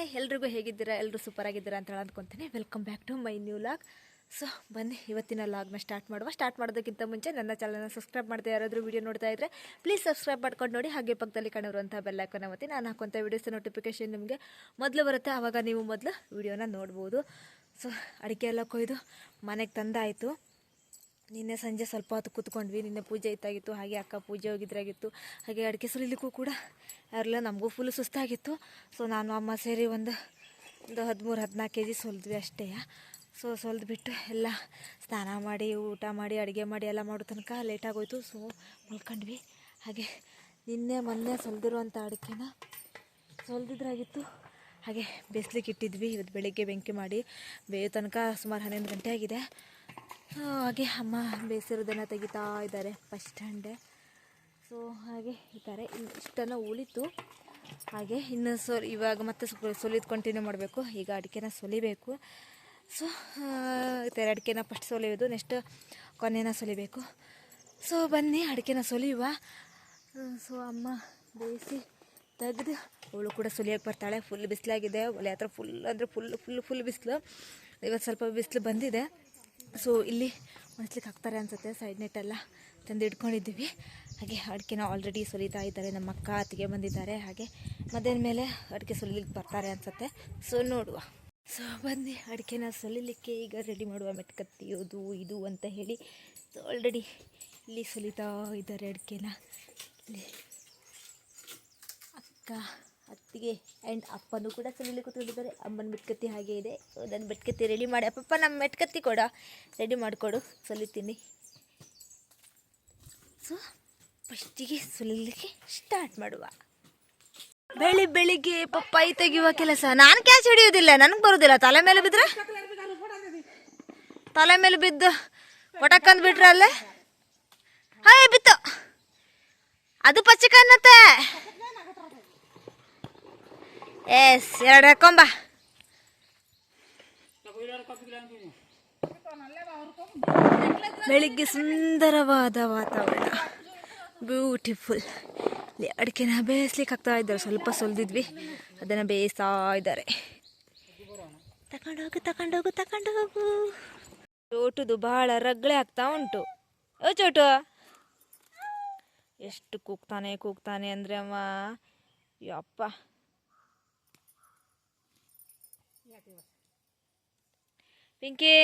Hi ಎಲ್ರಿಗೂ ಹೇಗಿದ್ದೀರಾ? ಎಲ್ಲರೂ ಸೂಪರ್ ಆಗಿದ್ದೀರಾ ಅಂತ ಹೇಳಿ ಅಂದ್ಕೊತೀನಿ welcome back to my new vlog so ಬನ್ನಿ, ಇವತ್ತಿನ ಲಾಗ್ನ ಸ್ಟಾರ್ಟ್ ಮಾಡುವ. ಸ್ಟಾರ್ಟ್ ಮಾಡೋದಕ್ಕಿಂತ ಮುಂಚೆ ನನ್ನ ಚಾನಲ್ನ ಸಬ್ಸ್ಕ್ರೈಬ್ ಮಾಡ್ತಾ ಯಾರಾದರೂ ವಿಡಿಯೋ ನೋಡ್ತಾ ಇದ್ದರೆ ಪ್ಲೀಸ್ ಸಬ್ಸ್ಕ್ರೈಬ್ ಮಾಡ್ಕೊಂಡು ನೋಡಿ. ಹಾಗೆ ಪಕ್ಕದಲ್ಲಿ ಕಾಣಿರುವಂಥ ಬೆಲ್ಲೈಕನ್ನ ಒತ್ತಿ. ನಾನು ಹಾಕುವಂಥ ವೀಡಿಯೋಸ್ ನೋಟಿಫಿಕೇಶನ್ ನಿಮಗೆ ಮೊದಲು ಬರುತ್ತೆ. ಆವಾಗ ನೀವು ಮೊದಲು ವಿಡಿಯೋನ ನೋಡ್ಬೋದು. ಸೊ ಅಡಿಕೆ ಎಲ್ಲ ಕೊಯ್ದು ಮನೆಗೆ ತಂದಾಯಿತು. ನಿನ್ನೆ ಸಂಜೆ ಸ್ವಲ್ಪ ಹೊತ್ತು ಕೂತ್ಕೊಂಡ್ವಿ. ನಿನ್ನೆ ಪೂಜೆ ಇತ್ತಾಗಿತ್ತು. ಹಾಗೆ ಅಕ್ಕ ಪೂಜೆ ಹೋಗಿದ್ರಾಗಿತ್ತು. ಹಾಗೆ ಅಡಿಕೆ ಸುಲಿಲಿಕ್ಕೂ ಕೂಡ ಅವರೆಲ್ಲ ನಮಗೂ ಫುಲ್ ಸುಸ್ತಾಗಿತ್ತು. ಸೊ ನಾನು, ಅಮ್ಮ ಸೇರಿ ಒಂದು ಒಂದು ಹದಿಮೂರು, ಹದಿನಾಲ್ಕು ಕೆ ಜಿ ಸೊಲ್ದ್ವಿ ಅಷ್ಟೇ. ಸೊ ಸೊಲ್ದ್ಬಿಟ್ಟು ಎಲ್ಲ ಸ್ನಾನ ಮಾಡಿ, ಊಟ ಮಾಡಿ, ಅಡುಗೆ ಮಾಡಿ ಎಲ್ಲ ಮಾಡೋ ತನಕ ಲೇಟಾಗೋಯ್ತು ಸೊ ಮಲ್ಕೊಂಡ್ವಿ ಹಾಗೆ ನಿನ್ನೆ ಮೊನ್ನೆ ಸೊಲ್ದಿರುವಂಥ ಅಡಿಕೆನ ಸೊಲ್ದಿದ್ರಾಗಿತ್ತು. ಹಾಗೆ ಬೇಸ್ಲಿಕ್ಕೆ ಇಟ್ಟಿದ್ವಿ. ಇವತ್ತು ಬೆಳಿಗ್ಗೆ ಬೆಂಕಿ ಮಾಡಿ ಬೇಯೋ ತನಕ ಸುಮಾರು ಹನ್ನೊಂದು ಗಂಟೆ ಆಗಿದೆ. ಹಾಗೆ ಅಮ್ಮ ಬೇಸಿರೋದನ್ನು ತೆಗಿತಾ ಇದ್ದಾರೆ ಫಸ್ಟ್ ಹಂಡೆ ಸೊ ಹಾಗೆ ಇದ್ದಾರೆ. ಇನ್ನು ಇಷ್ಟನ್ನು ಉಳಿತು. ಹಾಗೆ ಇನ್ನು ಸೊ, ಇವಾಗ ಮತ್ತೆ ಸೊಲಿದು ಕಂಟಿನ್ಯೂ ಮಾಡಬೇಕು. ಈಗ ಅಡಿಕೆನ ಸೊಲಿಬೇಕು. ಸೊ ತೆರೆ ಅಡಿಕೆನ ಫಸ್ಟ್ ಸೊಲಿಯೋದು ನೆಕ್ಸ್ಟ್ ಕೊನೆನ ಸೊಲಿಬೇಕು. ಸೊ ಬನ್ನಿ, ಅಡಿಕೆನ ಸೊಲಿಯುವ. ಸೊ ಅಮ್ಮ ಬೇಯಿಸಿ ತೆಗೆದು, ಅವಳು ಕೂಡ ಸುಲಿಯೋಕೆ ಬರ್ತಾಳೆ. ಫುಲ್ ಬಿಸಿಲಾಗಿದೆ. ಒಲೆ ಹತ್ರ ಫುಲ್ ಅಂದರೆ ಫುಲ್ ಫುಲ್ ಫುಲ್ ಬಿಸಿಲು. ಇವತ್ತು ಸ್ವಲ್ಪ ಬಿಸಿಲು ಬಂದಿದೆ. ಸೊ ಇಲ್ಲಿ ಒಣಸ್ಲಿಕ್ಕೆ ಹಾಕ್ತಾರೆ ಅನ್ಸುತ್ತೆ ಸೈಡ್ ನೆಟ್ಟೆಲ್ಲ ತಂದು ಇಟ್ಕೊಂಡಿದ್ದೀವಿ. ಹಾಗೆ ಅಡಿಕೆನ ಆಲ್ರೆಡಿ ಸುಲಿತಾ ಇದ್ದಾರೆ, ನಮ್ಮ ಅಕ್ಕ ಅತ್ತಿಗೆ ಬಂದಿದ್ದಾರೆ. ಹಾಗೆ ಮಧ್ಯಾಹ್ನ ಮೇಲೆ ಅಡಿಕೆ ಸುಲಿಲಿಕ್ಕೆ ಬರ್ತಾರೆ ಅನಿಸುತ್ತೆ. ಸೊ ನೋಡುವ. ಸೊ ಬಂದು ಅಡಿಕೆನ ಸುಲಿಲಿಕ್ಕೆ ಈಗ ರೆಡಿ ಮಾಡುವ ಮೆಟ್ಕತ್ತಿಯೋದು ಇದು ಅಂತ ಹೇಳಿ ಸೊ ಆಲ್ರೆಡಿ ಇಲ್ಲಿ ಸುಲಿತಾ ಇದ್ದಾರೆ ಅಡಿಕೆನ. ಇಲ್ಲಿ ಅಕ್ಕ ಅತ್ತಿಗೆ ಆ್ಯಂಡ್ ಅಪ್ಪನೂ ಕೂಡ ಸುಲಿಲಿ ಕೂತ್ಕೊಂಡಿದ್ದಾರೆ. ಅಮ್ಮನ ಮೆಟ್ಕತ್ತಿ ಹಾಗೆ ಇದೆ. ನನ್ನ ಮೆಟ್ಕತ್ತಿ ರೆಡಿ ಮಾಡಿ. ಅಪ್ಪಪ್ಪ ನಮ್ಮ ಮೆಟ್ಕತ್ತಿ ಕೊಡ. ರೆಡಿ ಮಾಡಿಕೊಡು. ಸಲಿತೀನಿ. ಸೊ ಫಸ್ಟಿಗೆ ಸುಲಿಲಿಕ್ಕೆ ಸ್ಟಾರ್ಟ್ ಮಾಡುವ. ಬೆಳಿ ಬೆಳಿಗ್ಗೆ ಪಪ್ಪಾಯಿ ತೆಗೆಯುವ ಕೆಲಸ. ನಾನು ಕ್ಯಾಚ್ ಹಿಡಿಯೋದಿಲ್ಲ ನನಗೆ ಬರೋದಿಲ್ಲ. ತಲೆ ಮೇಲೆ ಬಿದ್ದರೆ ತಲೆ ಮೇಲೆ ಬಿದ್ದು ಒಟಕ್ಕಂದು ಬಿಟ್ರೆ ಅಲ್ಲೇ ಹಾಯ್ ಬಿತ್ತು. ಅದು ಪಚ್ಚಕನ್ನತ್ತೆ ಎಸ್ ಎರಡು ಬೆಳಿಗ್ಗೆ ಸುಂದರವಾದ ವಾತಾವರಣ. ಬ್ಯೂಟಿಫುಲ್ ಇಲ್ಲಿ ಅಡಿಕೆನ ಬೇಯಿಸ್ಲಿಕ್ಕೆ ಆಗ್ತಾ ಇದ್ದಾರೆ. ಸ್ವಲ್ಪ ಸೊಲ್ದಿದ್ವಿ. ಅದನ್ನು ಬೇಯಿಸ್ತಾ ಇದ್ದಾರೆ. ತಕೊಂಡೋಗು ತಗೊಂಡೋಗು ತಗೊಂಡೋಗು ಚೋಟುದು ಬಹಳ ರಗ್ಳೆ ಆಗ್ತಾ ಉಂಟು. ಓ ಚೋಟು. ಎಷ್ಟು ಕೂಗ್ತಾನೆ ಕೂಗ್ತಾನೆ ಅಂದರೆ ಅಮ್ಮ. ಯಪ್ಪ. ಪಿಂಕಿ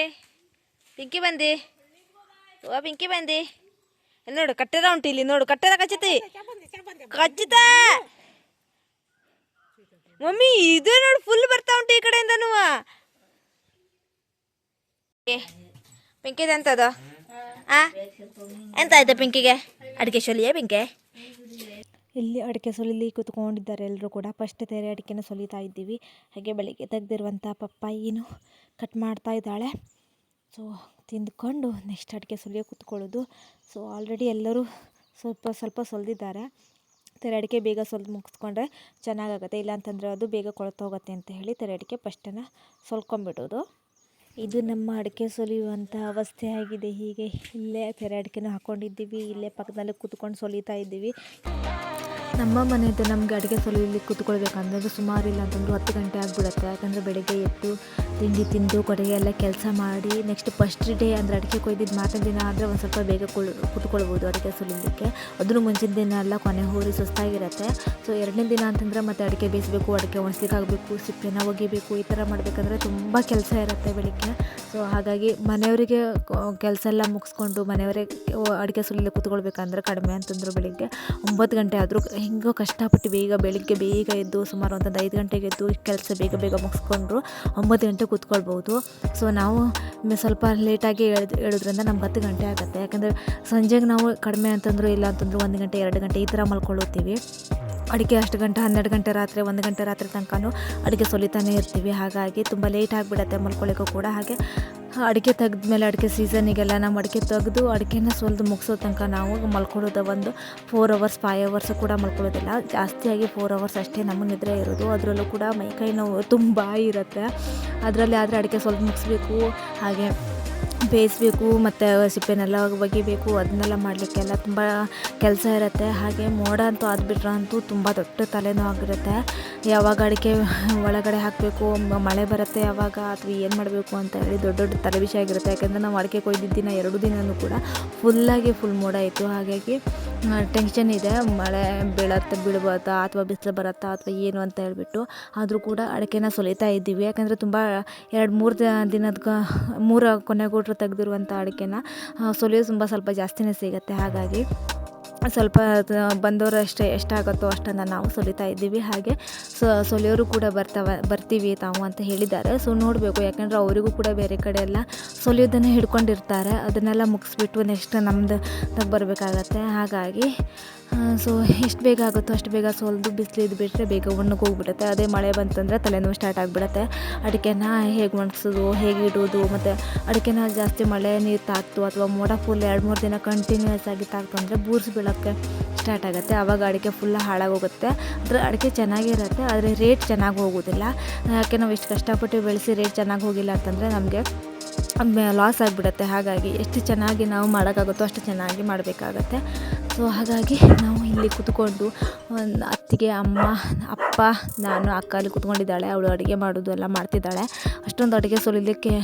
ಪಿಂಕಿ ಬಂದಿ. ಓ, ಪಿಂಕಿ ಬಂದಿ. ನೋಡು, ಕಟ್ಟೆದ ಉಂಟು ಇಲ್ಲಿ, ನೋಡು, ಕಟ್ಟೆದ ಕಚ್ಚತಿ. ಕಚ್ಚಿತ ಮಮ್ಮಿ, ಇದು ನೋಡು ಫುಲ್ ಬರ್ತಾ ಉಂಟು ಈ ಕಡೆಯಿಂದನೂ. ಪಿಂಕಿದ ಎಂತದ ಆ ಎಂತ ಆಯ್ತಾ ಪಿಂಕಿಗೆ? ಅಡಿಕೆ ಶೊಲಿಯೇ ಪಿಂಕೆ? ಇಲ್ಲಿ ಅಡಿಕೆ ಸುಲಿಲಿ ಕೂತ್ಕೊಂಡಿದ್ದಾರೆ ಎಲ್ಲರೂ ಕೂಡ. ಫಸ್ಟ್ ತೆರೆ ಅಡಿಕೆನ ಸುಲಿತಾ ಇದ್ದೀವಿ. ಹಾಗೆ ಬೆಳಿಗ್ಗೆ ತೆಗೆದಿರುವಂಥ ಪಪ್ಪಾಯಿನೂ ಕಟ್ ಮಾಡ್ತಾ ಇದ್ದಾಳೆ. ಸೊ ತಿಂದ್ಕೊಂಡು ನೆಕ್ಸ್ಟ್ ಅಡಿಕೆ ಸುಲಿಯೋ ಕೂತ್ಕೊಳ್ಳೋದು. ಸೊ ಆಲ್ರೆಡಿ ಎಲ್ಲರೂ ಸ್ವಲ್ಪ ಸ್ವಲ್ಪ ಸೊಲ್ದಿದ್ದಾರೆ. ತೆರೆ ಅಡಿಕೆ ಬೇಗ ಸೊಲ್ದು ಮುಗಿಸ್ಕೊಂಡ್ರೆ ಚೆನ್ನಾಗಾಗುತ್ತೆ. ಇಲ್ಲಾಂತಂದರೆ ಅದು ಬೇಗ ಕೊಳ್ತೋಗುತ್ತೆ ಅಂತ ಹೇಳಿ ತೆರೆ ಅಡಿಕೆ ಫಸ್ಟನ್ನು ಸೊಲ್ಕೊಂಬಿಡೋದು ಇದು ನಮ್ಮ ಅಡಿಕೆ ಸುಲಿಯುವಂಥ ಅವಸ್ಥೆ ಆಗಿದೆ. ಹೀಗೆ ಇಲ್ಲೇ ತೆರೆ ಅಡಿಕೆನೂ ಹಾಕ್ಕೊಂಡಿದ್ದೀವಿ ಇಲ್ಲೇ ಪಕ್ಕದಲ್ಲಿ ಕೂತ್ಕೊಂಡು ಸುಲಿತಾ ಇದ್ದೀವಿ. ನಮ್ಮ ಮನೆಯಿಂದ ನಮಗೆ ಅಡುಗೆ ಸುಲಿಲಿ ಕೂತ್ಕೊಳ್ಬೇಕಂದ್ರೆ ಸುಮಾರು ಇಲ್ಲ ಅಂತಂದ್ರೆ ಹತ್ತು ಗಂಟೆ ಆಗಿಬಿಡುತ್ತೆ. ಯಾಕಂದರೆ ಬೆಳಗ್ಗೆ ಎದ್ದು ತಿಂಡಿ ತಿಂದು ಕೊಡುಗೆ ಎಲ್ಲ ಕೆಲಸ ಮಾಡಿ ನೆಕ್ಸ್ಟ್ ಫಸ್ಟ್ ಡೇ ಅಂದರೆ ಅಡಿಕೆ ಕೊಯ್ದಿದ್ದು ಮಾರನೇ ದಿನ ಆದರೆ ಒಂದು ಸ್ವಲ್ಪ ಬೇಗ ಕುಳ್, ಕೂತ್ಕೊಳ್ಬೋದು ಅಡಿಕೆ ಸುಲಿಲಿಕ್ಕೆ ಅದ್ರ ಮುಂಚಿನ ದಿನ ಎಲ್ಲ ಕೊನೆ ಹೋರಿ ಸುಸ್ತಾಗಿರುತ್ತೆ. ಸೊ ಎರಡನೇ ದಿನ ಅಂತಂದರೆ ಮತ್ತೆ ಅಡಿಕೆ ಬೇಯಿಸಬೇಕು ಅಡಿಕೆ ಒಣಸ್ಲಿಕ್ಕೆ ಆಗಬೇಕು ಸಿಪ್ಪೆನ ಒಗಿಬೇಕು ಈ ಥರ ಮಾಡಬೇಕಂದ್ರೆ ತುಂಬ ಕೆಲಸ ಇರುತ್ತೆ ಬೆಳಿಗ್ಗೆ. ಸೊ ಹಾಗಾಗಿ ಮನೆಯವರಿಗೆ ಕೆಲಸ ಎಲ್ಲ ಮುಗಿಸ್ಕೊಂಡು ಮನೆಯವರೇ ಅಡಿಕೆ ಸುಲಿಲಿ ಕೂತ್ಕೊಳ್ಬೇಕಂದ್ರೆ ಕಡಿಮೆ ಅಂತಂದ್ರು ಬೆಳಿಗ್ಗೆ ಒಂಬತ್ತು ಗಂಟೆ ಆದರೂ ಹೆಂಗೋ ಕಷ್ಟಪಟ್ಟು ಬೇಗ ಬೆಳಿಗ್ಗೆ ಬೇಗ ಎದ್ದು ಸುಮಾರು ಒಂದೊಂದು ಐದು ಗಂಟೆಗೆ ಎದ್ದು ಕೆಲಸ ಬೇಗ ಬೇಗ ಮುಗಿಸ್ಕೊಂಡ್ರು ಒಂಬತ್ತು ಗಂಟೆ ಕೂತ್ಕೊಳ್ಬೋದು. ಸೊ ನಾವು ಸ್ವಲ್ಪ ಲೇಟಾಗಿ ಹೇಳೋದ್ರಿಂದ ನಮ್ಗೆ ಹತ್ತು ಗಂಟೆ ಆಗುತ್ತೆ. ಯಾಕಂದರೆ ಸಂಜೆಗೆ ನಾವು ಕಡಿಮೆ ಅಂತಂದ್ರು ಇಲ್ಲ ಅಂತಂದ್ರು ಒಂದು ಗಂಟೆ, ಎರಡು ಗಂಟೆ ಈ ಥರ ಮಲ್ಕೊಳ್ಳುತ್ತೀವಿ ಅಡುಗೆ ಅಷ್ಟು ಗಂಟೆ, ಹನ್ನೆರಡು ಗಂಟೆ ರಾತ್ರಿ, ಒಂದು ಗಂಟೆ ರಾತ್ರಿ ತನಕನೂ ಅಡುಗೆ ಸೊಲಿತಾನೆ ಇರ್ತೀವಿ. ಹಾಗಾಗಿ ತುಂಬ ಲೇಟ್ ಆಗಿಬಿಡತ್ತೆ ಮಲ್ಕೊಳ್ಳಿಕ್ಕೂ ಕೂಡ. ಹಾಗೆ ಅಡಿಕೆ ತೆಗೆದ್ಮೇಲೆ ಅಡಿಕೆ ಸೀಸನಿಗೆಲ್ಲ ನಮ್ಮ ಅಡಿಕೆ ತೆಗೆದು ಅಡಿಕೆನ ಸ್ವಲ್ದು ಮುಗಿಸೋ ತನಕ ನಾವು ಮಲ್ಕೊಳ್ಳೋದು ಒಂದು ಫೋರ್ ಅವರ್ಸ್ ಫೈವ್ ಅವರ್ಸ್ ಕೂಡ ಮಲ್ಕೊಳ್ಳೋದಿಲ್ಲ. ಜಾಸ್ತಿಯಾಗಿ ಫೋರ್ ಅವರ್ಸ್ ಅಷ್ಟೇ ನಮ್ಮ ನಿದ್ರೆ ಇರೋದು. ಅದರಲ್ಲೂ ಕೂಡ ಮೈಕೈ ನೋವು ತುಂಬ ಇರುತ್ತೆ. ಅದರಲ್ಲಿ ಆದರೆ ಅಡಿಕೆ ಸ್ವಲ್ಪ ಮುಗಿಸ್ಬೇಕು. ಹಾಗೆ ಬೇಯಿಸ್ಬೇಕು ಮತ್ತು ಸಿಪ್ಪೆನೆಲ್ಲ ಒಗಿಬೇಕು ಅದನ್ನೆಲ್ಲ ಮಾಡಲಿಕ್ಕೆಲ್ಲ ತುಂಬ ಕೆಲಸ ಇರುತ್ತೆ. ಹಾಗೆ ಮೋಡ ಅಂತೂ ಆದ್ಬಿಟ್ರೆ ಅಂತೂ ತುಂಬ ದೊಡ್ಡ ತಲೆನೋ ಆಗಿರುತ್ತೆ. ಯಾವಾಗ ಅಡಿಕೆ ಒಳಗಡೆ ಹಾಕಬೇಕು ಮಳೆ ಬರುತ್ತೆ ಯಾವಾಗ, ಅಥವಾ ಏನು ಮಾಡಬೇಕು ಅಂತ ಹೇಳಿ ದೊಡ್ಡ ದೊಡ್ಡ ತಲೆ ವಿಷಯ ಆಗಿರುತ್ತೆ. ಯಾಕಂದರೆ ನಾವು ಅಡಿಕೆ ಕೊಯ್ದಿದ್ದ ದಿನ, ಎರಡು ದಿನವೂ ಕೂಡ ಫುಲ್ಲಾಗಿ ಫುಲ್ ಮೋಡ ಇತ್ತು. ಹಾಗಾಗಿ ಟೆನ್ಷನ್ ಇದೆ. ಮಳೆ ಬೀಳತ್ತೆ ಬೀಳ್ಬೋದಾ ಅಥವಾ ಬಿಸಿಲು ಬರುತ್ತಾ, ಅಥವಾ ಏನು ಅಂತ ಹೇಳಿಬಿಟ್ಟು ಆದರೂ ಕೂಡ ಅಡಿಕೆನ ಸುಲಿತಾ ಇದ್ದೀವಿ. ಯಾಕಂದರೆ ತುಂಬ ಎರಡು ಮೂರು ದಿನದ ಮೂರು ಕೊನೆಗೂಡ್ರು ತೆಗೆದಿರುವಂಥ ಅಡಿಕೆನ ಸೊಲಿಯೋ ತುಂಬ ಸ್ವಲ್ಪ ಜಾಸ್ತಿನೇ ಸಿಗುತ್ತೆ. ಹಾಗಾಗಿ ಸ್ವಲ್ಪ ಬಂದವರು ಅಷ್ಟೇ ಎಷ್ಟಾಗುತ್ತೋ ಅಷ್ಟನ್ನು ನಾವು ಸೊಲಿತಾ ಇದ್ದೀವಿ. ಹಾಗೆ ಸೊ ಸೊಲಿಯೋರು ಕೂಡ ಬರ್ತಾವ, ಬರ್ತೀವಿ ತಾವು ಅಂತ ಹೇಳಿದ್ದಾರೆ. ಸೊ ನೋಡಬೇಕು, ಯಾಕಂದರೆ ಅವರಿಗೂ ಕೂಡ ಬೇರೆ ಕಡೆ ಎಲ್ಲ ಸೊಲಿಯೋದನ್ನು ಹಿಡ್ಕೊಂಡಿರ್ತಾರೆ. ಅದನ್ನೆಲ್ಲ ಮುಗಿಸ್ಬಿಟ್ಟು ನೆಕ್ಸ್ಟ್ ನಮ್ಮದು ಬರಬೇಕಾಗತ್ತೆ. ಹಾಗಾಗಿ ಸೊ ಎಷ್ಟು ಬೇಗ ಆಗುತ್ತೋ ಅಷ್ಟು ಬೇಗ ಸೋಲ್ದು ಬಿಸಿಲಿದ್ದು ಬಿಟ್ಟರೆ ಬೇಗ ಒಣಗಿ ಹೋಗ್ಬಿಡುತ್ತೆ. ಅದೇ ಮಳೆ ಬಂತಂದರೆ ತಲೆನೋವು ಸ್ಟಾರ್ಟ್ ಆಗಿಬಿಡುತ್ತೆ. ಅಡಿಕೆನ ಹೇಗೆ ಒಣಗಿಸೋದು, ಹೇಗೆ ಇಡೋದು, ಮತ್ತು ಅಡಿಕೆನ ಜಾಸ್ತಿ ಮಳೆ ನೀರು ತಾಕ್ತು, ಅಥವಾ ಮೋಡ ಫುಲ್ ಎರಡು ಮೂರು ದಿನ ಕಂಟಿನ್ಯೂಸ್ ಆಗಿ ತಾಕ್ತು ಅಂದರೆ ಬೀಳೋಕ್ಕೆ ಸ್ಟಾರ್ಟ್ ಆಗುತ್ತೆ. ಆವಾಗ ಅಡಿಕೆ ಫುಲ್ಲ ಹಾಳಾಗೋಗುತ್ತೆ. ಅಂದರೆ ಅಡಿಕೆ ಚೆನ್ನಾಗಿರುತ್ತೆ, ಆದರೆ ರೇಟ್ ಚೆನ್ನಾಗಿ ಹೋಗೋದಿಲ್ಲ. ಯಾಕೆ ನಾವು ಇಷ್ಟು ಕಷ್ಟಪಟ್ಟು ಬೆಳೆಸಿ ರೇಟ್ ಚೆನ್ನಾಗಿ ಹೋಗಿಲ್ಲ ಅಂತಂದರೆ ನಮಗೆ ಲಾಸ್ ಆಗಿಬಿಡುತ್ತೆ. ಹಾಗಾಗಿ ಎಷ್ಟು ಚೆನ್ನಾಗಿ ನಾವು ಮಾಡೋಕ್ಕಾಗುತ್ತೋ ಅಷ್ಟು ಚೆನ್ನಾಗಿ ಮಾಡಬೇಕಾಗತ್ತೆ. ಸೊ ಹಾಗಾಗಿ ನಾವು ಇಲ್ಲಿ ಕೂತ್ಕೊಂಡು ಅತ್ತಿಗೆ ಅಮ್ಮ, ಅಪ್ಪ, ನಾನು, ಅಕ್ಕ ಅಲ್ಲಿ ಕೂತ್ಕೊಂಡಿದ್ದಾಳೆ. ಅವಳು ಅಡುಗೆ ಮಾಡೋದು ಎಲ್ಲ ಮಾಡ್ತಿದ್ದಾಳೆ. ಅಷ್ಟೊಂದು ಅಡುಗೆ ಸುಲಿಲಿಕ್ಕೆ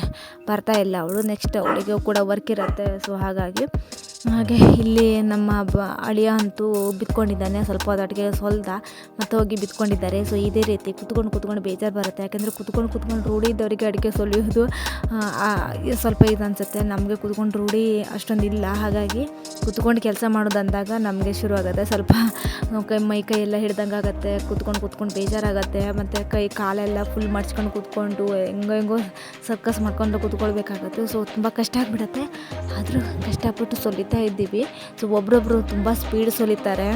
ಬರ್ತಾ ಇಲ್ಲ ಅವಳು. ನೆಕ್ಸ್ಟ್ ಅವಳಿಗೆ ಕೂಡ ವರ್ಕ್ ಇರುತ್ತೆ. ಸೊ ಹಾಗಾಗಿ, ಹಾಗೆ ಇಲ್ಲಿ ನಮ್ಮ ಬ, ಅಳಿಯ ಅಂತೂ ಬಿತ್ಕೊಂಡಿದ್ದಾನೆ. ಸ್ವಲ್ಪ ಅದು ಅಡುಗೆ ಸೊಲ್ದ ಮತ್ತೆ ಹೋಗಿ ಬಿತ್ಕೊಂಡಿದ್ದಾರೆ. ಸೊ ಇದೇ ರೀತಿ ಕುತ್ಕೊಂಡು ಕುತ್ಕೊಂಡು ಬೇಜಾರು ಬರುತ್ತೆ. ಯಾಕೆಂದರೆ ಕುತ್ಕೊಂಡು ಕುತ್ಕೊಂಡು ರೂಢಿ ಇದ್ದವರಿಗೆ ಅಡುಗೆ ಸೊಲಿಯೋದು ಸ್ವಲ್ಪ ಇದು ಅನಿಸುತ್ತೆ. ನಮಗೆ ಕುತ್ಕೊಂಡು ರೂಢಿ ಅಷ್ಟೊಂದು ಇಲ್ಲ ಹಾಗಾಗಿ ಕುತ್ಕೊಂಡು ಕೆಲಸ ಮಾಡೋದಂದಾಗ ನಮಗೆ ಶುರು ಆಗುತ್ತೆ ಸ್ವಲ್ಪ ಕೈ, ಮೈ ಕೈ ಎಲ್ಲ ಹಿಡ್ದಂಗೆ ಆಗುತ್ತೆ. ಕುತ್ಕೊಂಡು, ಕೂತ್ಕೊಂಡು ಬೇಜಾರಾಗುತ್ತೆ. ಮತ್ತು ಕೈ, ಕಾಲೆಲ್ಲ ಫುಲ್ ಮಡ್ಚ್ಕೊಂಡು ಕೂತ್ಕೊಂಡು, ಹೆಂಗೋ ಹೆಂಗೋ ಸರ್ಕಸ್ ಮಾಡ್ಕೊಂಡು ಕುತ್ಕೊಳ್ಬೇಕಾಗುತ್ತೆ. ಸೊ ತುಂಬ ಕಷ್ಟ ಆಗಿಬಿಡತ್ತೆ. ಆದರೂ ಕಷ್ಟಪಟ್ಟು ಸೊಲಿತಾ ಇದ್ದೀವಿ. ಸೊ ಒಬ್ರೊಬ್ಬರು ತುಂಬ ಸ್ಪೀಡ್ ಸೊಲಿತಾರೆ.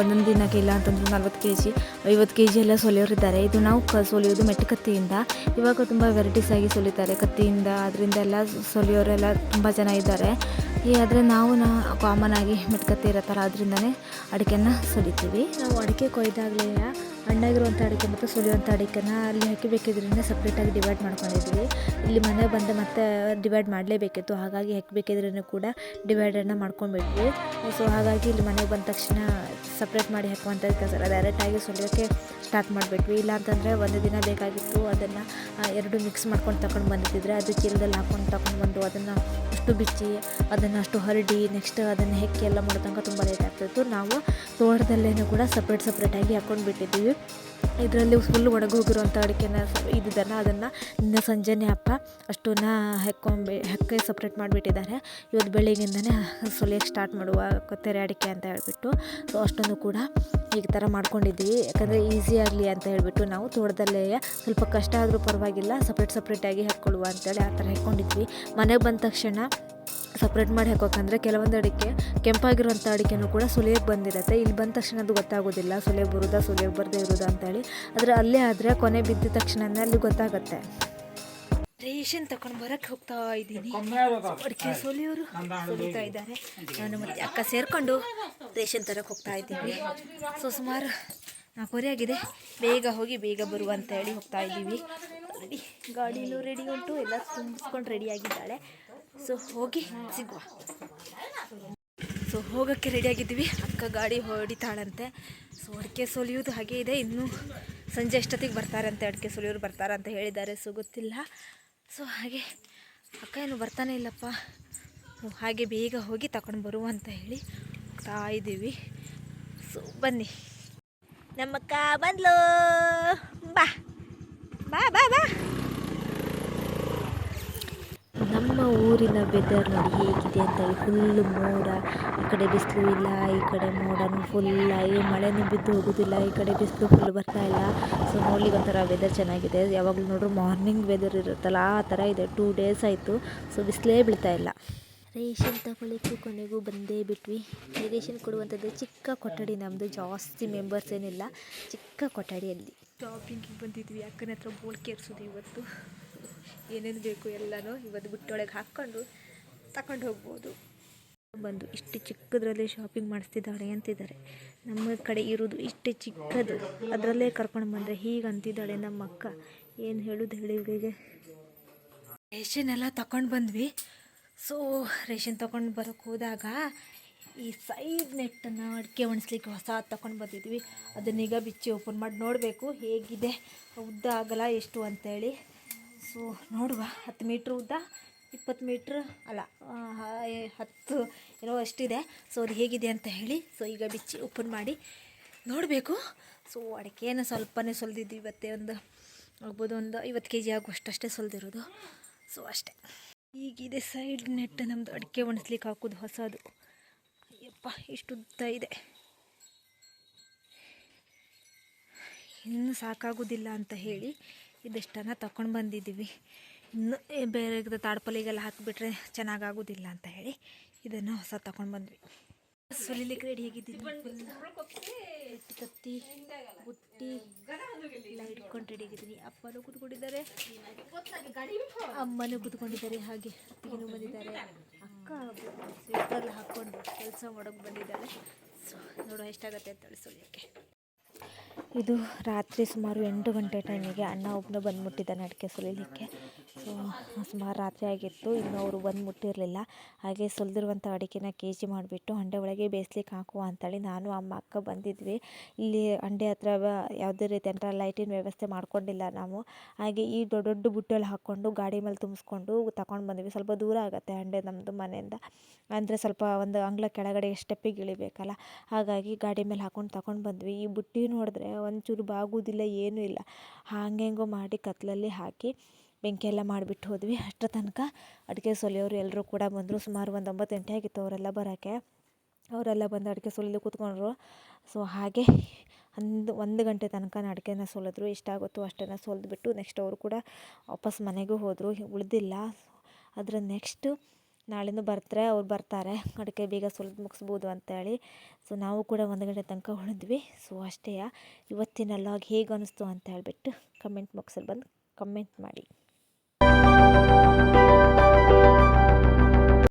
ಒಂದೊಂದು ದಿನಕ್ಕೆ ಇಲ್ಲ ಅಂತಂದ್ರೆ ನಲ್ವತ್ತು ಕೆ ಜಿ ಐವತ್ತು ಕೆ ಜಿ ಎಲ್ಲ ಸೊಲಿಯೋರಿದ್ದಾರೆ. ಇದು ನಾವು ಕ, ಸೊಲಿಯೋದು ಮೆಟ್ಟುಕತ್ತಿಯಿಂದ. ಇವಾಗ ತುಂಬ ವೆರೈಟೀಸ್ ಆಗಿ ಸೊಲಿತಾರೆ. ಕತ್ತಿಯಿಂದ, ಅದರಿಂದ ಎಲ್ಲ ಸೊಲಿಯೋರೆಲ್ಲ ತುಂಬ ಜನ ಇದ್ದಾರೆ. ಈ ಆದರೆ ನಾವು ನಾ ಕಾಮನ್ ಆಗಿ ಮೆಟ್ಕತ್ತಿ ಇರೋ ಥರ ಅದರಿಂದನೇ ಅಡಿಕೆನ ಸುಲಿತೀವಿ ನಾವು ಅಡಿಕೆ ಕೊಯ್ದಾಗಲೇ ಹಣ್ಣಾಗಿರುವಂಥ ಅಡಿಕೆ ಮತ್ತು ಸುಲಿಯುವಂಥ ಅಡಿಕೆನ ಅಲ್ಲಿ ಹಾಕಿ ಬೇಕಿದ್ರಿಂದ ಸಪ್ರೇಟಾಗಿ ಡಿವೈಡ್ ಮಾಡ್ಕೊಂಡಿದ್ವಿ. ಇಲ್ಲಿ ಮನೆಗೆ ಬಂದು ಮತ್ತೆ ಡಿವೈಡ್ ಮಾಡಲೇಬೇಕಿತ್ತು. ಹಾಗಾಗಿ ಹಾಕಬೇಕಿದ್ರೂ ಕೂಡ ಡಿವೈಡನ್ನು ಮಾಡ್ಕೊಂಡ್ಬಿಟ್ವಿ. ಸೊ ಹಾಗಾಗಿ ಇಲ್ಲಿ ಮನೆಗೆ ಬಂದ ತಕ್ಷಣ ಸಪ್ರೇಟ್ ಮಾಡಿ ಹಾಕುವಂಥ ಕೆಲಸ ಡೈರೆಕ್ಟಾಗಿ ಸುಲಿಯೋಕ್ಕೆ ಸ್ಟಾರ್ಟ್ ಮಾಡಿಬಿಟ್ವಿ. ಇಲ್ಲ ಅಂತಂದರೆ ಒಂದು ದಿನ ಬೇಕಾಗಿತ್ತು ಅದನ್ನು ಎರಡು ಮಿಕ್ಸ್ ಮಾಡ್ಕೊಂಡು ತಗೊಂಡು ಬಂದಿದ್ದರೆ ಅದು ಚೀಲದಲ್ಲಿ ಹಾಕ್ಕೊಂಡು ತಗೊಂಡು ಬಂದು ಅದನ್ನು ಅಷ್ಟು ಬಿಚ್ಚಿ ಅದನ್ನು ಅಷ್ಟು ಹರಡಿ ನೆಕ್ಸ್ಟ್ ಅದನ್ನು ಹೆಕ್ಕಿ ಎಲ್ಲ ಮಾಡೋ ತನಕ ತುಂಬ ಲೇಟ್ ಆಗ್ತಿತ್ತು. ನಾವು ತೋಟದಲ್ಲೇನೂ ಕೂಡ ಸಪ್ರೇಟ್ ಸಪ್ರೇಟಾಗಿ ಹಾಕ್ಕೊಂಡು ಬಿಟ್ಟಿದ್ದೀವಿ. ಇದರಲ್ಲಿ ಫುಲ್ ಒಣಗೋಗಿರುವಂಥ ಅಡಿಕೆನ ಇದ್ದಲ್ಲ ಅದನ್ನು ಇನ್ನು ಸಂಜೆನೇ ಅಪ್ಪ ಅಷ್ಟನ್ನ ಹೆಕ್ಕೊಂಬಿ, ಹೆಕ್ಕಿ ಸಪ್ರೇಟ್ ಮಾಡಿಬಿಟ್ಟಿದ್ದಾರೆ. ಇವತ್ತು ಬೆಳಿಗ್ಗೆಯಿಂದನೇ ಸೊಲಿಯಕ್ಕೆ ಸ್ಟಾರ್ಟ್ ಮಾಡುವ ತೆರೆ ಅಡಿಕೆ ಅಂತ ಹೇಳಿಬಿಟ್ಟು. ಸೊ ಅಷ್ಟೊಂದು ಕೂಡ ಈ ಥರ ಮಾಡ್ಕೊಂಡಿದ್ದೀವಿ. ಯಾಕಂದರೆ ಈಸಿ ಆಗಲಿ ಅಂತ ಹೇಳಿಬಿಟ್ಟು ನಾವು ತೋಟದಲ್ಲೇ ಸ್ವಲ್ಪ ಕಷ್ಟ ಆದರೂ ಪರವಾಗಿಲ್ಲ ಸಪ್ರೇಟ್ ಸಪ್ರೇಟಾಗಿ ಹಾಕ್ಕೊಳ್ಳುವ ಅಂತೇಳಿ ಆ ಥರ ಹಾಕ್ಕೊಂಡಿದ್ವಿ ಮನೆಗೆ ಬಂದ ತಕ್ಷಣ ಸಪ್ರೇಟ್ ಮಾಡಿ ಹಾಕೋಕಂದ್ರೆ ಕೆಲವೊಂದು ಅಡಿಕೆ ಕೆಂಪಾಗಿರುವಂಥ ಅಡಿಕೆನೂ ಕೂಡ ಸುಲಿಯೋಕ್ಕೆ ಬಂದಿರುತ್ತೆ. ಇಲ್ಲಿ ಬಂದ ತಕ್ಷಣ ಅದು ಗೊತ್ತಾಗೋದಿಲ್ಲ. ಸುಲಿಯೋಕ್ಕೆ ಬರುದ ಸುಲಿಯೋಕ್ಕೆ ಬರದೇ ಇರೋದಾ ಅಂತೇಳಿ. ಆದರೆ ಅಲ್ಲೇ ಆದರೆ ಕೊನೆ ಬಿದ್ದ ತಕ್ಷಣನೇ ಅಲ್ಲಿ ಗೊತ್ತಾಗುತ್ತೆ. ರೇಷನ್ ತಗೊಂಡು ಬರಕ್ಕೆ ಹೋಗ್ತಾ ಇದ್ದೀನಿ. ಅಡಿಕೆ ಸೋಲಿಯವರು ಸುಲಿತಾ ಇದ್ದಾರೆ. ನಾನು ಮತ್ತೆ ಅಕ್ಕ ಸೇರಿಕೊಂಡು ರೇಷನ್ ತರಕ್ಕೆ ಹೋಗ್ತಾ ಇದ್ದೀವಿ. ಸೊ ಸುಮಾರು ನಾಲ್ಕೂವರೆ ಆಗಿದೆ. ಬೇಗ ಹೋಗಿ ಬೇಗ ಬರುವ ಅಂತ ಹೇಳಿ ಹೋಗ್ತಾ ಇದ್ದೀವಿ. ರೆಡಿ ಗಾಡಿಲೂ ರೆಡಿ ಉಂಟು. ಎಲ್ಲ ತುಂಬಿಸ್ಕೊಂಡು ರೆಡಿ ಆಗಿದ್ದಾಳೆ. ಸೊ ಹೋಗಿ ಸಿಗುವ. ಸೊ ಹೋಗೋಕ್ಕೆ ರೆಡಿಯಾಗಿದ್ದೀವಿ ಅಕ್ಕ ಗಾಡಿ ಹೊಡಿತಾಳಂತೆ. ಸೊ ಅಡಿಕೆ ಸೊಲಿಯೋದು ಹಾಗೆ ಇದೆ. ಇನ್ನೂ ಸಂಜೆ ಎಷ್ಟೊತ್ತಿಗೆ ಬರ್ತಾರಂತೆ. ಅಡಿಕೆ ಸೊಲಿಯೋರು ಬರ್ತಾರಂತ ಹೇಳಿದ್ದಾರೆ. ಸೊ ಗೊತ್ತಿಲ್ಲ. ಸೊ ಹಾಗೆ ಅಕ್ಕ ಏನು ಬರ್ತಾನೆ ಇಲ್ಲಪ್ಪ. ಹಾಗೆ ಬೇಗ ಹೋಗಿ ತಗೊಂಡು ಬರುವ ಅಂತ ಹೇಳಿ ಹೋಗ್ತಾ ಇದ್ದೀವಿ. ಸೊ ಬನ್ನಿ. ನಮ್ಮಕ್ಕ ಬಂದ್ಲು. ಬಾ. ಬಾ ಬಾ ಬಾ. ನಮ್ಮ ಊರಿನ ವೆದರ್ ನೋಡಿ ಹೇಗಿದೆ ಅಂತ ಫುಲ್ ಮೋಡ. ಈ ಕಡೆ ಬಿಸಿಲು ಇಲ್ಲ, ಈ ಕಡೆ ಮೋಡನೂ ಫುಲ್ ಆಗಿ ಮಳೆನೂ ಬಿದ್ದು ಹೋಗೋದಿಲ್ಲ, ಈ ಕಡೆ ಬಿಸಿಲು ಫುಲ್ ಬರ್ತಾ ಇಲ್ಲ. ಸೊ ನೋಡ್ಲಿಕ್ಕೆ ಒಂಥರ ವೆದರ್ ಚೆನ್ನಾಗಿದೆ. ಯಾವಾಗಲೂ ನೋಡ್ರು ಮಾರ್ನಿಂಗ್ ವೆದರ್ ಇರುತ್ತಲ್ಲ, ಆ ಥರ ಇದೆ. ಟೂ ಡೇಸ್ ಆಯಿತು. ಸೊ ಬಿಸಿಲೇ ಬೀಳ್ತಾ ಇಲ್ಲ. ರೇಷನ್ ತಗೊಳ್ಳಿಕ್ಕೆ ಕೊನೆಗೂ ಬಂದೇ ಬಿಟ್ವಿ. ರೇಷನ್ ಕೊಡುವಂಥದ್ದು ಚಿಕ್ಕ ಕೊಠಡಿ ನಮ್ಮದು ಜಾಸ್ತಿ ಮೆಂಬರ್ಸ್ ಏನಿಲ್ಲ, ಚಿಕ್ಕ ಕೊಠಡಿಯಲ್ಲಿ. ಶಾಪಿಂಗಿಗೆ ಬಂದಿದ್ವಿ, ಅಕ್ಕನ ಹತ್ರ ಬೋಲ್ ಇವತ್ತು. ಏನೇನು ಬೇಕು ಎಲ್ಲನೂ ಇವತ್ತು ಬುಟ್ಟೊಳಗೆ ಹಾಕ್ಕೊಂಡು ತಗೊಂಡು ಹೋಗ್ಬೋದು. ಬಂದು ಇಷ್ಟು ಚಿಕ್ಕದ್ರಲ್ಲೇ ಶಾಪಿಂಗ್ ಮಾಡಿಸ್ತಿದ್ದಾಳೆ ಅಂತಿದ್ದಾರೆ. ನಮ್ಮ ಕಡೆ ಇರೋದು ಇಷ್ಟು ಚಿಕ್ಕದು. ಅದರಲ್ಲೇ ಕರ್ಕೊಂಡು ಬಂದರೆ ಹೀಗೆ ಅಂತಿದ್ದಾಳೆ ನಮ್ಮ ಅಕ್ಕ ಏನು ಹೇಳೋದು ಹೇಳಿ ಇವರಿಗೆ ರೇಷನ್ ಎಲ್ಲ ತಗೊಂಡು ಬಂದ್ವಿ. ಸೊ ರೇಷನ್ ತಗೊಂಡು ಬರೋಕ್ಕೆ ಹೋದಾಗ ಈ ಸೈಡ್ ನೆಟ್ಟನ್ನು ಅಡಿಕೆ ಒಣಸ್ಲಿಕ್ಕೆ ಹೊಸ ತಗೊಂಡು ಬಂದಿದ್ವಿ. ಅದನ್ನೀಗ ಬಿಚ್ಚಿ ಓಪನ್ ಮಾಡಿ ನೋಡಬೇಕು ಹೇಗಿದೆ. ಉದ್ದ ಆಗಲ್ಲ ಎಷ್ಟು ಅಂತೇಳಿ. ಸೊ ನೋಡುವ ಹತ್ತು ಮೀಟ್ರ್ ಉದ್ದ ಇಪ್ಪತ್ತು ಮೀಟ್ರ್ ಅಲ್ಲ ಹತ್ತು ಏನೋ ಅಷ್ಟಿದೆ. ಸೊ ಅದು ಹೇಗಿದೆ ಅಂತ ಹೇಳಿ, ಸೊ ಈಗ ಬಿಚ್ಚಿ ಓಪನ್ ಮಾಡಿ ನೋಡಬೇಕು. ಸೊ ಅಡಿಕೆಯನ್ನು ಸ್ವಲ್ಪನೇ ಸೊಲ್ದಿದ್ದು ಇವತ್ತೇ ಒಂದು, ಆಗ್ಬೋದು ಒಂದು ಐವತ್ತು ಕೆ ಜಿ ಆಗುವಷ್ಟಷ್ಟೇ ಸೊಲ್ದಿರೋದು. ಸೊ ಅಷ್ಟೇ. ಈಗಿದೆ ಸೈಡ್ ನೆಟ್ಟು ನಮ್ಮದು ಅಡಿಕೆ ಒಣಸ್ಲಿಕ್ಕೆ ಹಾಕೋದು ಹೊಸದು. ಅಯ್ಯಪ್ಪ, ಇಷ್ಟು ಉದ್ದ ಇದೆ. ಇನ್ನೂ ಸಾಕಾಗೋದಿಲ್ಲ ಅಂತ ಹೇಳಿ ಇದಷ್ಟನ್ನು ತಗೊಂಡು ಬಂದಿದ್ದೀವಿ. ಇನ್ನು ಬೇರೆ ತಾಡ್ಪಲಿಗೆಲ್ಲ ಹಾಕಿಬಿಟ್ರೆ ಚೆನ್ನಾಗಾಗೋದಿಲ್ಲ ಅಂತ ಹೇಳಿ ಇದನ್ನು ಹೊಸ ತಗೊಂಡು ಬಂದ್ವಿ. ಸುಲಿಲಿಕ್ಕೆ ರೆಡಿ ಆಗಿದ್ದೀನಿ ಕತ್ತಿ ಬುಟ್ಟಿ ಎಲ್ಲ ಇಟ್ಕೊಂಡು ರೆಡಿ ಆಗಿದ್ದೀನಿ ಅಪ್ಪನೂ ಕೂತ್ಕೊಂಡಿದ್ದಾರೆ. ಅಮ್ಮನೂ ಕೂತ್ಕೊಂಡಿದ್ದಾರೆ. ಹಾಗೆ ಅತ್ತಿಗೆನೂ ಬಂದಿದ್ದಾರೆ. ಅಕ್ಕ ಸ್ವೀಟರ್ ಹಾಕ್ಕೊಂಡು ಕೆಲಸ ಮಾಡೋಕ್ಕೆ ಬಂದಿದ್ದಾರೆ. ಸೊ ನೋಡೋ ಎಷ್ಟಾಗತ್ತೆ ಅಂತ ಹೇಳಿ ಇದು ರಾತ್ರಿ ಸುಮಾರು ಎಂಟು ಗಂಟೆ ಟೈಮಿಗೆ ಅಣ್ಣ ಒಬ್ಬನು ಬಂದುಬಿಟ್ಟಿದ್ದಾನೆ ಅಡಿಕೆ ಸುಲಿಲಿಕ್ಕೆ. ಸೊ, ಸುಮಾರು ರಾತ್ರಿ ಆಗಿತ್ತು. ಇನ್ನು ಅವರು ಬಂದು ಮುಟ್ಟಿರಲಿಲ್ಲ. ಹಾಗೆ ಸುಲಿದಿರುವಂಥ ಅಡಿಕೆನ ಕೆ ಜಿ ಮಾಡಿಬಿಟ್ಟು ಹಂಡೆ ಒಳಗೆ ಬೇಯಿಸ್ಲಿಕ್ಕೆ ಹಾಕುವ ಅಂತೇಳಿ ನಾನು ಅಮ್ಮ ಅಕ್ಕ ಬಂದಿದ್ವಿ. ಇಲ್ಲಿ ಹಂಡೆ ಹತ್ರ ಯಾವುದೇ ರೀತಿ ಅಂತ ಲೈಟಿನ ವ್ಯವಸ್ಥೆ ಮಾಡ್ಕೊಂಡಿಲ್ಲ ನಾವು. ಹಾಗೆ ಈ ದೊಡ್ಡ ದೊಡ್ಡ ಬುಟ್ಟಿಯಲ್ಲಿ ಹಾಕ್ಕೊಂಡು ಗಾಡಿ ಮೇಲೆ ತುಂಬಿಸ್ಕೊಂಡು ತಗೊಂಡು ಬಂದ್ವಿ. ಸ್ವಲ್ಪ ದೂರ ಆಗುತ್ತೆ ಹಂಡೆ ನಮ್ಮದು ಮನೆಯಿಂದ. ಅಂದರೆ ಸ್ವಲ್ಪ ಒಂದು ಅಂಗ್ಲ ಕೆಳಗಡೆ ಸ್ಟೆಪ್ಪಿಗೆ ಇಳಿಬೇಕಲ್ಲ ಹಾಗಾಗಿ ಗಾಡಿ ಮೇಲೆ ಹಾಕೊಂಡು ತಗೊಂಡು ಬಂದ್ವಿ. ಈ ಬುಟ್ಟಿ ನೋಡಿದ್ರೆ ಒಂಚೂರು ಬಾಗುವುದಿಲ್ಲ ಏನೂ ಇಲ್ಲ. ಹಾಗೆ ಮಾಡಿ ಕತ್ತಲಲ್ಲಿ ಹಾಕಿ ಬೆಂಕಿ ಎಲ್ಲ ಮಾಡಿಬಿಟ್ಟು ಹೋದ್ವಿ. ಅಷ್ಟರ ತನಕ ಅಡುಗೆ ಸೊಲಿಯೋರು ಎಲ್ಲರೂ ಕೂಡ ಬಂದರು. ಸುಮಾರು ಒಂದು ಒಂಬತ್ತು ಗಂಟೆ ಆಗಿತ್ತು ಅವರೆಲ್ಲ ಬರೋಕ್ಕೆ. ಅವರೆಲ್ಲ ಬಂದು ಅಡಿಕೆ ಸುಲಿದು ಕೂತ್ಕೊಂಡ್ರು. ಸೊ ಹಾಗೆ ಒಂದು ಒಂದು ಗಂಟೆ ತನಕ ಅಡಿಕೆನ ಸೊಲಿದ್ರು ಇಷ್ಟಾಗುತ್ತೋ ಅಷ್ಟನ್ನು ಸೊಲ್ದ್ಬಿಟ್ಟು ನೆಕ್ಸ್ಟ್ ಅವರು ಕೂಡ ವಾಪಸ್ ಮನೆಗೂ ಹೋದರು. ಉಳಿದಿಲ್ಲ. ಅದರ ನೆಕ್ಸ್ಟು ನಾಳೆನೂ ಬರ್ತಾರೆ ಅವ್ರು ಬರ್ತಾರೆ. ಅಡಿಕೆ ಬೇಗ ಸುಲಿದು ಮುಗಿಸ್ಬೋದು ಅಂತೇಳಿ. ಸೊ ನಾವು ಕೂಡ ಒಂದು ಗಂಟೆ ತನಕ ಉಳಿದ್ವಿ. ಸೊ ಅಷ್ಟೇ ಇವತ್ತಿನ ಲಾಗ್ ಹೇಗೆ ಅನ್ನಿಸ್ತು ಅಂತ ಹೇಳಿಬಿಟ್ಟು ಕಮೆಂಟ್ ಬಾಕ್ಸಲ್ಲಿ ಬಂದು ಕಮೆಂಟ್ ಮಾಡಿ.